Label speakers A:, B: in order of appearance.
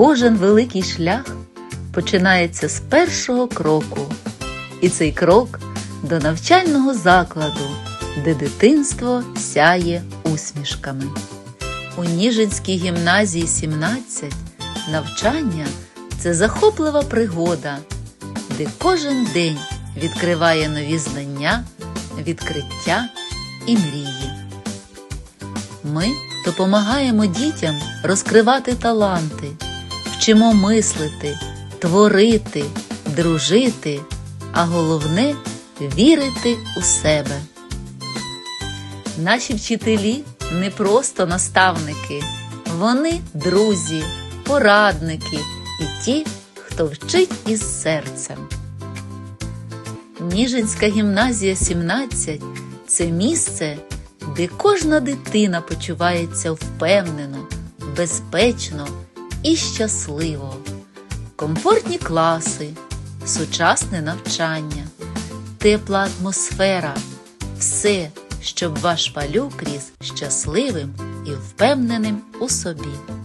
A: Кожен великий шлях починається з першого кроку. І цей крок до навчального закладу, де дитинство сяє усмішками. У Ніжинській гімназії 17 навчання це захоплива пригода, де кожен день відкриває нові знання, відкриття і мрії. Ми допомагаємо дітям розкривати таланти, вчимо мислити, творити, дружити, а головне вірити у себе. Наші вчителі не просто наставники, вони друзі, порадники і ті, хто вчить із серцем. Ніжинська гімназія 17 це місце, де кожна дитина почувається впевнено, безпечно і щасливо. Комфортні класи, сучасне навчання, тепла атмосфера все, щоб ваш палюк ріс щасливим і впевненим у собі.